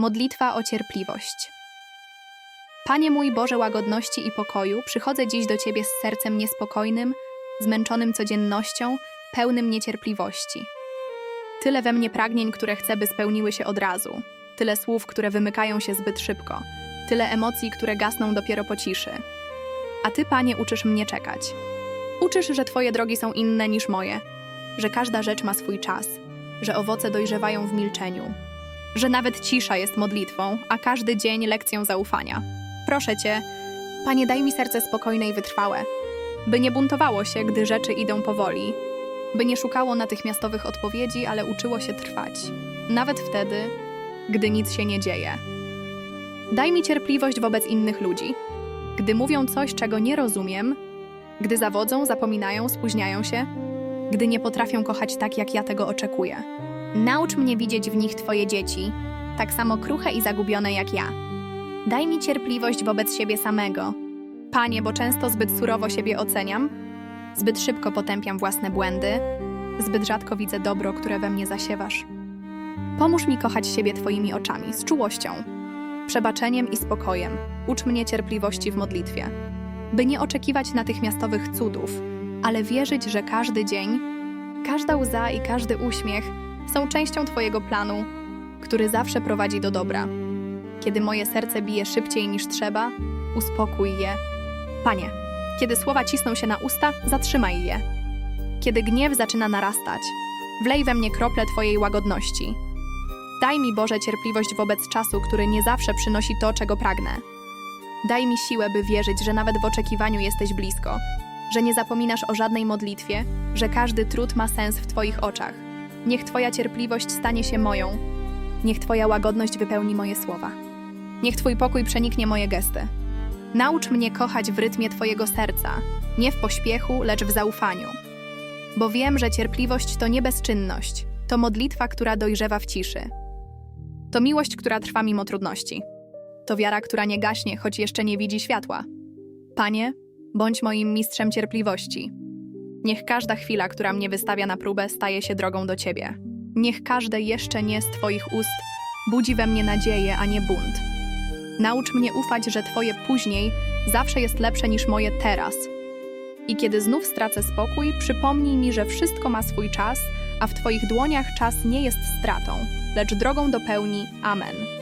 Modlitwa o cierpliwość. Panie mój Boże łagodności i pokoju, przychodzę dziś do Ciebie z sercem niespokojnym, zmęczonym codziennością, pełnym niecierpliwości. Tyle we mnie pragnień, które chcę, by spełniły się od razu. Tyle słów, które wymykają się zbyt szybko. Tyle emocji, które gasną dopiero po ciszy. A Ty, Panie, uczysz mnie czekać. Uczysz, że Twoje drogi są inne niż moje, że każda rzecz ma swój czas, że owoce dojrzewają w milczeniu, że nawet cisza jest modlitwą, a każdy dzień lekcją zaufania. Proszę Cię, Panie, daj mi serce spokojne i wytrwałe, by nie buntowało się, gdy rzeczy idą powoli, by nie szukało natychmiastowych odpowiedzi, ale uczyło się trwać, nawet wtedy, gdy nic się nie dzieje. Daj mi cierpliwość wobec innych ludzi, gdy mówią coś, czego nie rozumiem, gdy zawodzą, zapominają, spóźniają się, gdy nie potrafią kochać tak, jak ja tego oczekuję. Naucz mnie widzieć w nich Twoje dzieci, tak samo kruche i zagubione jak ja. Daj mi cierpliwość wobec siebie samego. Panie, bo często zbyt surowo siebie oceniam, zbyt szybko potępiam własne błędy, zbyt rzadko widzę dobro, które we mnie zasiewasz. Pomóż mi kochać siebie Twoimi oczami, z czułością, przebaczeniem i spokojem. Ucz mnie cierpliwości w modlitwie, by nie oczekiwać natychmiastowych cudów, ale wierzyć, że każdy dzień, każda łza i każdy uśmiech są częścią Twojego planu, który zawsze prowadzi do dobra. Kiedy moje serce bije szybciej niż trzeba, uspokój je. Panie, kiedy słowa cisną się na usta, zatrzymaj je. Kiedy gniew zaczyna narastać, wlej we mnie krople Twojej łagodności. Daj mi, Boże, cierpliwość wobec czasu, który nie zawsze przynosi to, czego pragnę. Daj mi siłę, by wierzyć, że nawet w oczekiwaniu jesteś blisko, że nie zapominasz o żadnej modlitwie, że każdy trud ma sens w Twoich oczach. Niech Twoja cierpliwość stanie się moją. Niech Twoja łagodność wypełni moje słowa. Niech Twój pokój przeniknie moje gesty. Naucz mnie kochać w rytmie Twojego serca, nie w pośpiechu, lecz w zaufaniu. Bo wiem, że cierpliwość to nie bezczynność, to modlitwa, która dojrzewa w ciszy. To miłość, która trwa mimo trudności. To wiara, która nie gaśnie, choć jeszcze nie widzi światła. Panie, bądź moim mistrzem cierpliwości. Niech każda chwila, która mnie wystawia na próbę, staje się drogą do Ciebie. Niech każde jeszcze nie z Twoich ust budzi we mnie nadzieję, a nie bunt. Naucz mnie ufać, że Twoje później zawsze jest lepsze niż moje teraz. I kiedy znów stracę spokój, przypomnij mi, że wszystko ma swój czas, a w Twoich dłoniach czas nie jest stratą, lecz drogą do pełni. Amen.